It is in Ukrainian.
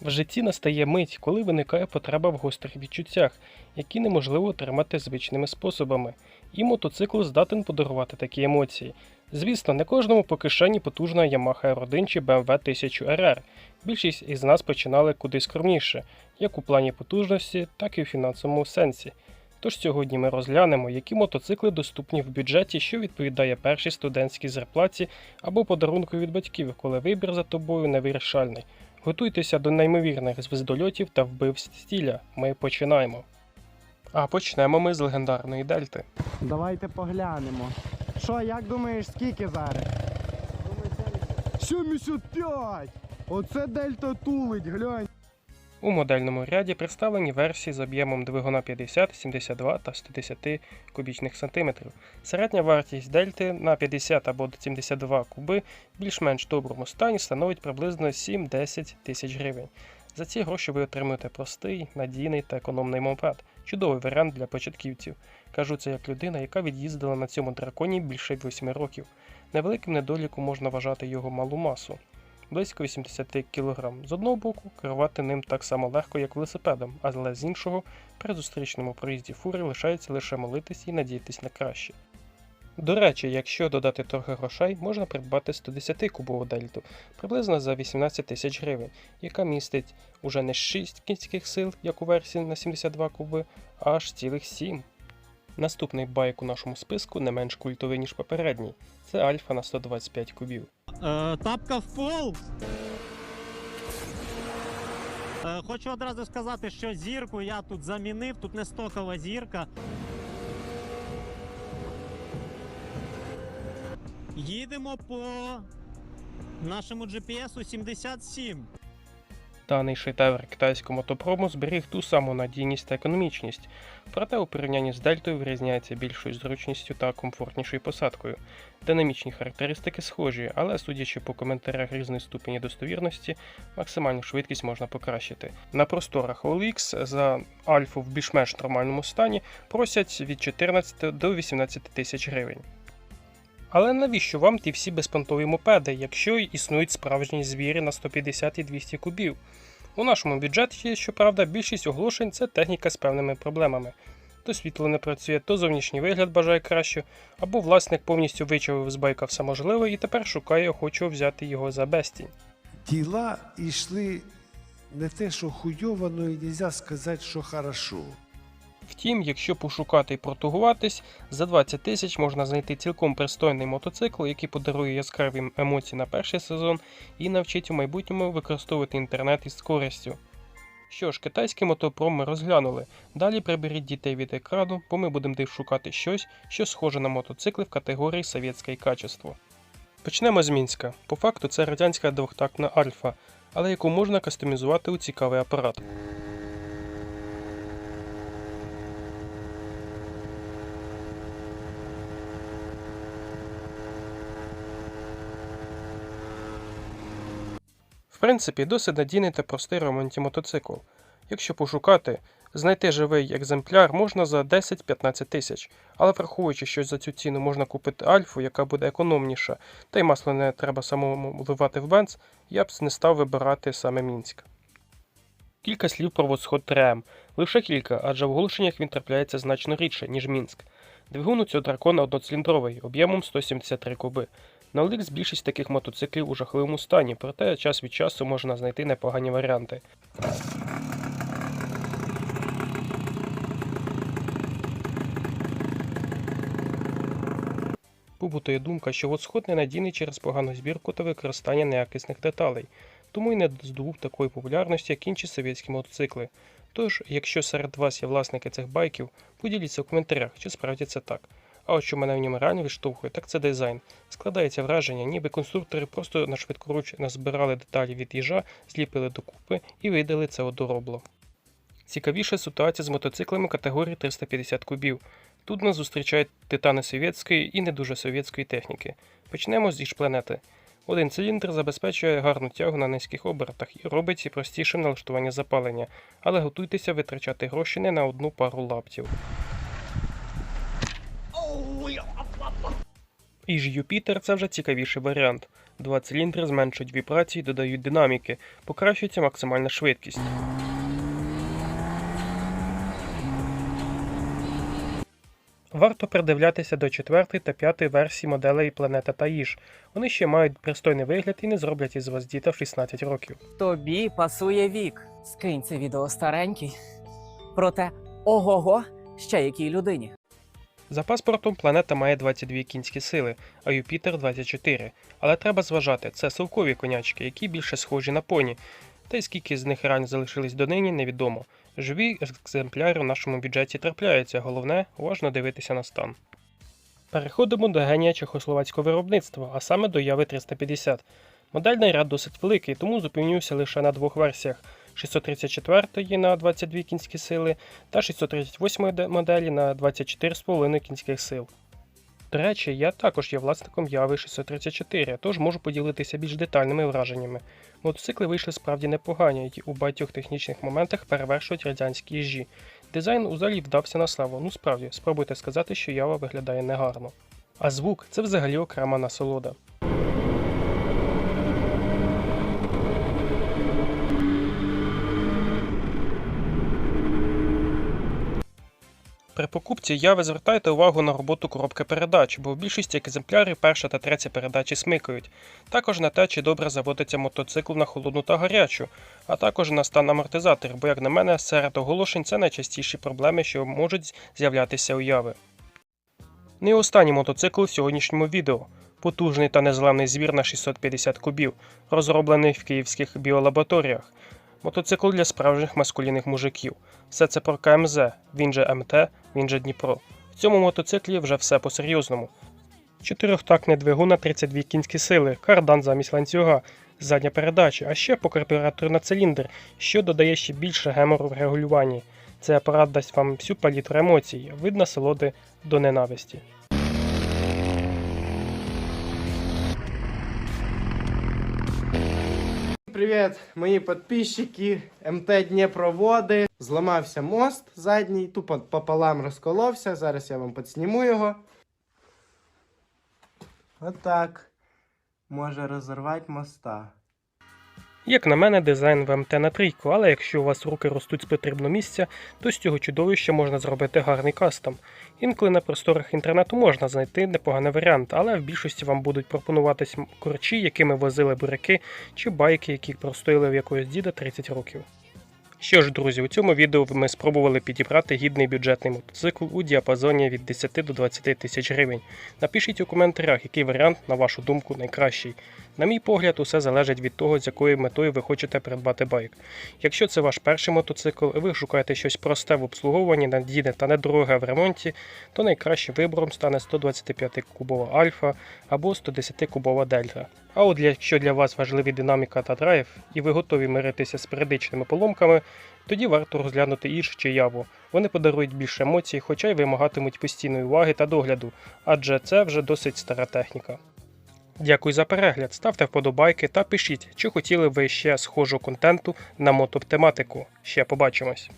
В житті настає мить, коли виникає потреба в гострих відчуттях, які неможливо отримати звичними способами, і мотоцикл здатен подарувати такі емоції. Звісно, не кожному по кишені потужна Yamaha R1 чи BMW 1000 RR. Більшість із нас починали куди скромніше, як у плані потужності, так і у фінансовому сенсі. Тож сьогодні ми розглянемо, які мотоцикли доступні в бюджеті, що відповідає першій студентській зарплаті або подарунку від батьків, коли вибір за тобою невирішальний. Готуйтеся до неймовірних звездольотів та вбивств стіля. Ми починаємо. А почнемо ми з легендарної дельти. Давайте поглянемо. Що, як думаєш, скільки зараз? 75! Оце дельта тулить, глянь. У модельному ряді представлені версії з об'ємом двигуна 50, 72 та 110 кубічних сантиметрів. Середня вартість дельти на 50 або 72 куби більш-менш доброму стані становить приблизно 7-10 тисяч гривень. За ці гроші ви отримуєте простий, надійний та економний мопед. Чудовий варіант для початківців. Кажу це як людина, яка від'їздила на цьому драконі більше 8 років. Невеликим недоліком можна вважати його малу масу близько 80 кг. З одного боку, керувати ним так само легко, як велосипедом, але з іншого, при зустрічному проїзді фури лишається лише молитись і надіятись на краще. До речі, якщо додати трохи грошей, можна придбати 110 кубову дельту приблизно за 18 тисяч гривень, яка містить уже не 6 кінських сил, як у версії на 72 куби, а аж цілих 7. Наступний байк у нашому списку не менш культовий, ніж попередній. Це Альфа на 125 кубів. Е, тапка в пол. Е, хочу одразу сказати, що зірку я тут замінив, тут не стокова зірка. Їдемо по нашому GPS 77. Даний шедевр китайського мотопрому зберіг ту саму надійність та економічність, проте у порівнянні з дельтою вирізняється більшою зручністю та комфортнішою посадкою. Динамічні характеристики схожі, але судячи по коментарях різної ступені достовірності, максимальну швидкість можна покращити. На просторах OLX за альфу в більш-менш нормальному стані просять від 14 до 18 тисяч гривень. Але навіщо вам ті всі безпонтові мопеди, якщо існують справжні звірі на 150 і 200 кубів? У нашому бюджеті, щоправда, більшість оголошень це техніка з певними проблемами. То світло не працює, то зовнішній вигляд бажає краще, або власник повністю вичавив з байка все можливе і тепер шукає охочого взяти його за безцінь. діла йшли не те, що хуйово, але і нельзя сказати, що хорошо. Втім, якщо пошукати і протугуватись, за 20 тисяч можна знайти цілком пристойний мотоцикл, який подарує яскраві емоції на перший сезон і навчить у майбутньому використовувати інтернет із користю. Що ж, китайський мотопром ми розглянули. Далі приберіть дітей від екрану, бо ми будемо див шукати щось, що схоже на мотоцикли в категорії совєтське качество. Почнемо з Мінська. По факту це радянська двохтактна альфа, але яку можна кастомізувати у цікавий апарат. В принципі, досить надійний та простий в ремонті мотоцикл. Якщо пошукати, знайти живий екземпляр можна за 10-15 тисяч, але враховуючи, що за цю ціну можна купити альфу, яка буде економніша, та й масло не треба самому вливати в бенз, я б не став вибирати саме Мінськ. Кілька слів про восход 3М. Лише кілька, адже в оголошеннях він трапляється значно рідше, ніж Мінськ. Двигун у цього дракона одноциліндровий, об'ємом 173 куби. На OLX більшість таких мотоциклів у жахливому стані, проте час від часу можна знайти непогані варіанти. Побутує думка, що восход ненадійний через погану збірку та використання неякісних деталей, тому й не здобув такої популярності, як інші совєтські мотоцикли. Тож, якщо серед вас є власники цих байків, поділіться в коментарях, чи справді це так. А от що мене в ньому реально відштовхує, так це дизайн. Складається враження, ніби конструктори просто на швидкоруч назбирали деталі від їжа, зліпили докупи і видали це одоробло. Цікавіша ситуація з мотоциклами категорії 350 кубів. Тут нас зустрічають титани совєтської і не дуже совєтської техніки. Почнемо з планети. Один циліндр забезпечує гарну тягу на низьких обертах і робить простішим налаштування запалення, але готуйтеся витрачати гроші не на одну пару лаптів. І ж Юпітер це вже цікавіший варіант. Два циліндри зменшують вібрації, додають динаміки, покращується максимальна швидкість. Варто придивлятися до четвертої та п'ятої версії моделей Планета та Їж. Вони ще мають пристойний вигляд і не зроблять із вас діта в 16 років. Тобі пасує вік. Скинь це відео старенький. Проте, ого-го, ще якій людині. За паспортом планета має 22 кінські сили, а Юпітер 24. Але треба зважати, це совкові конячки, які більше схожі на поні. Та й скільки з них реально залишились донині, невідомо. Живі екземпляри в нашому бюджеті трапляються, головне уважно дивитися на стан. Переходимо до генія чехословацького виробництва, а саме до Яви 350. Модельний ряд досить великий, тому зупинюся лише на двох версіях: 634 на 22 кінські сили та 638 де- моделі на 24,5 кінських сил. До речі, я також є власником Яви 634, тож можу поділитися більш детальними враженнями. Мотоцикли вийшли справді непогані і у багатьох технічних моментах перевершують радянські їжі. Дизайн узагалі вдався на славу. Ну справді, спробуйте сказати, що Ява виглядає негарно. А звук це взагалі окрема насолода. При покупці яви звертайте увагу на роботу коробки передач, бо в більшості екземплярів перша та третя передачі смикають. Також на те, чи добре заводиться мотоцикл на холодну та гарячу, а також на стан амортизаторів, бо, як на мене, серед оголошень це найчастіші проблеми, що можуть з'являтися у яви. Не останній мотоцикл в сьогоднішньому відео. Потужний та незламний звір на 650 кубів, розроблений в київських біолабораторіях. Мотоцикл для справжніх маскулінних мужиків. Все це про КМЗ, він же МТ, він же Дніпро. В цьому мотоциклі вже все по-серйозному. Чотирьохтактний двигун на 32 кінські сили, кардан замість ланцюга, задня передача, а ще по карбюратору на циліндр, що додає ще більше гемору в регулюванні. Цей апарат дасть вам всю палітру емоцій, від насолоди до ненависті. Привіт, мої підписчики, МТ Дніпроводи. Зламався мост задній, тупо пополам розколовся. Зараз я вам підсніму його. Отак. Може розірвати моста. Як на мене, дизайн ВМТ на трійку, але якщо у вас руки ростуть з потрібного місця, то з цього чудовища можна зробити гарний кастом. Інколи на просторах інтернету можна знайти непоганий варіант, але в більшості вам будуть пропонуватись корчі, якими возили буряки, чи байки, які простоїли в якогось діда 30 років. Що ж, друзі, у цьому відео ми спробували підібрати гідний бюджетний мотоцикл у діапазоні від 10 до 20 тисяч гривень. Напишіть у коментарях, який варіант, на вашу думку, найкращий. На мій погляд, усе залежить від того, з якою метою ви хочете придбати байк. Якщо це ваш перший мотоцикл, і ви шукаєте щось просте в обслуговуванні, надійне та недороге в ремонті, то найкращим вибором стане 125 кубова альфа або 110 кубова дельта. А от якщо для вас важливі динаміка та драйв, і ви готові миритися з періодичними поломками, тоді варто розглянути Іж чи Яву. Вони подарують більше емоцій, хоча й вимагатимуть постійної уваги та догляду, адже це вже досить стара техніка. Дякую за перегляд, ставте вподобайки та пишіть, чи хотіли ви ще схожого контенту на мототематику. Ще побачимось.